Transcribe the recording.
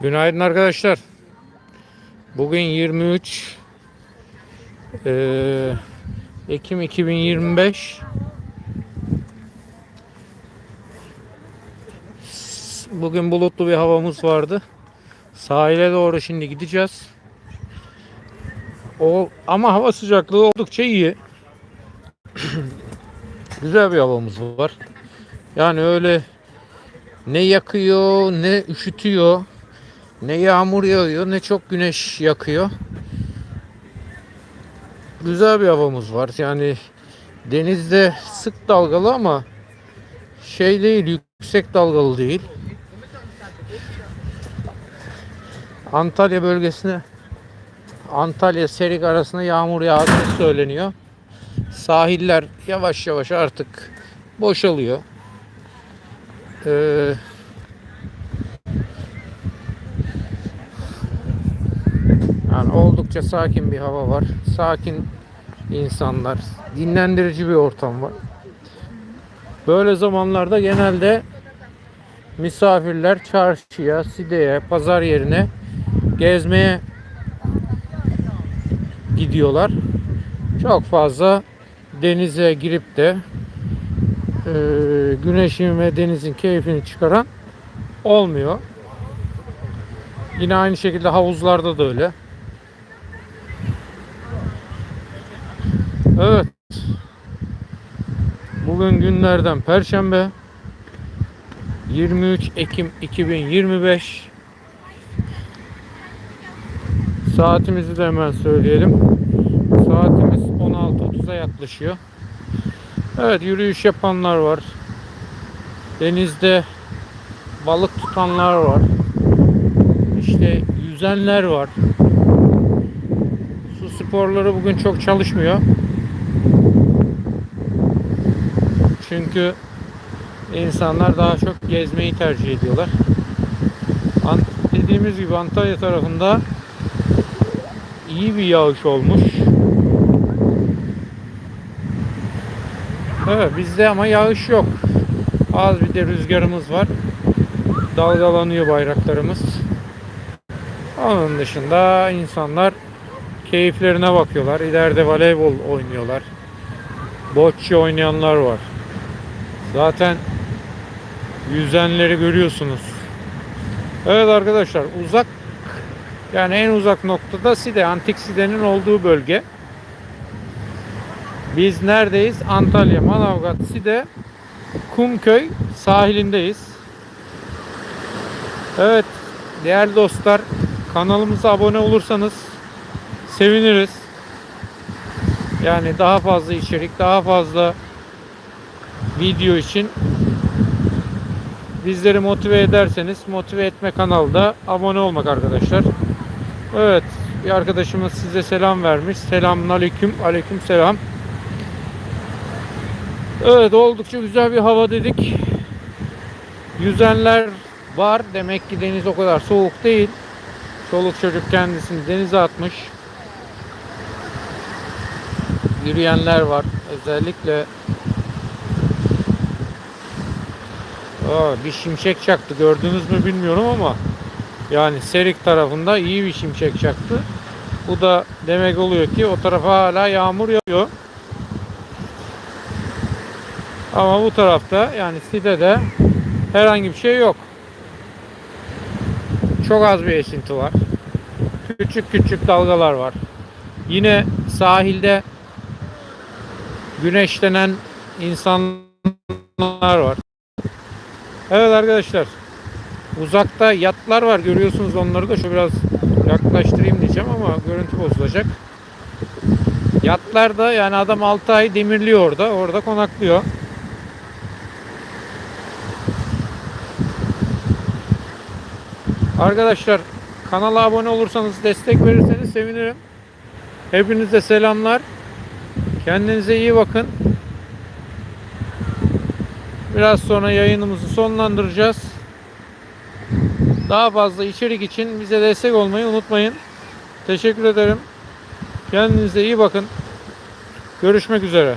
Günaydın arkadaşlar. Bugün 23 eee, Ekim 2025. Bugün bulutlu bir havamız vardı. Sahile doğru şimdi gideceğiz. O ama hava sıcaklığı oldukça iyi. Güzel bir havamız var. Yani öyle ne yakıyor ne üşütüyor. Ne yağmur yağıyor ne çok güneş yakıyor. Güzel bir havamız var. Yani denizde sık dalgalı ama şey değil yüksek dalgalı değil. Antalya bölgesine Antalya Serik arasında yağmur yağdığı söyleniyor. Sahiller yavaş yavaş artık boşalıyor. Ee, Yani oldukça sakin bir hava var. Sakin insanlar. Dinlendirici bir ortam var. Böyle zamanlarda genelde misafirler çarşıya, sideye, pazar yerine gezmeye gidiyorlar. Çok fazla denize girip de e, güneşin ve denizin keyfini çıkaran olmuyor. Yine aynı şekilde havuzlarda da öyle. Evet. Bugün günlerden Perşembe. 23 Ekim 2025. Saatimizi de hemen söyleyelim. Saatimiz 16.30'a yaklaşıyor. Evet yürüyüş yapanlar var. Denizde balık tutanlar var. İşte yüzenler var. Su sporları bugün çok çalışmıyor. Çünkü insanlar daha çok gezmeyi tercih ediyorlar. An- Dediğimiz gibi Antalya tarafında iyi bir yağış olmuş. Evet bizde ama yağış yok. Az bir de rüzgarımız var. Dalgalanıyor bayraklarımız. Onun dışında insanlar keyiflerine bakıyorlar. İleride voleybol oynuyorlar. Bocce oynayanlar var. Zaten yüzenleri görüyorsunuz. Evet arkadaşlar uzak yani en uzak noktada Side, Antik Side'nin olduğu bölge. Biz neredeyiz? Antalya, Manavgat, Side, Kumköy sahilindeyiz. Evet değerli dostlar kanalımıza abone olursanız seviniriz. Yani daha fazla içerik, daha fazla video için bizleri motive ederseniz motive etme kanalda abone olmak arkadaşlar. Evet bir arkadaşımız size selam vermiş. Selamun aleyküm. Aleyküm selam. Evet oldukça güzel bir hava dedik. Yüzenler var. Demek ki deniz o kadar soğuk değil. Çoluk çocuk kendisini denize atmış. Yürüyenler var. Özellikle Aa, bir şimşek çaktı. Gördünüz mü bilmiyorum ama yani Serik tarafında iyi bir şimşek çaktı. Bu da demek oluyor ki o tarafa hala yağmur yağıyor. Ama bu tarafta yani Side'de herhangi bir şey yok. Çok az bir esinti var. Küçük küçük dalgalar var. Yine sahilde güneşlenen insanlar var. Evet arkadaşlar. Uzakta yatlar var. Görüyorsunuz onları da. Şu biraz yaklaştırayım diyeceğim ama görüntü bozulacak. Yatlar da yani adam 6 ay demirliyor orada. Orada konaklıyor. Arkadaşlar kanala abone olursanız destek verirseniz sevinirim. Hepinize selamlar. Kendinize iyi bakın. Biraz sonra yayınımızı sonlandıracağız. Daha fazla içerik için bize destek olmayı unutmayın. Teşekkür ederim. Kendinize iyi bakın. Görüşmek üzere.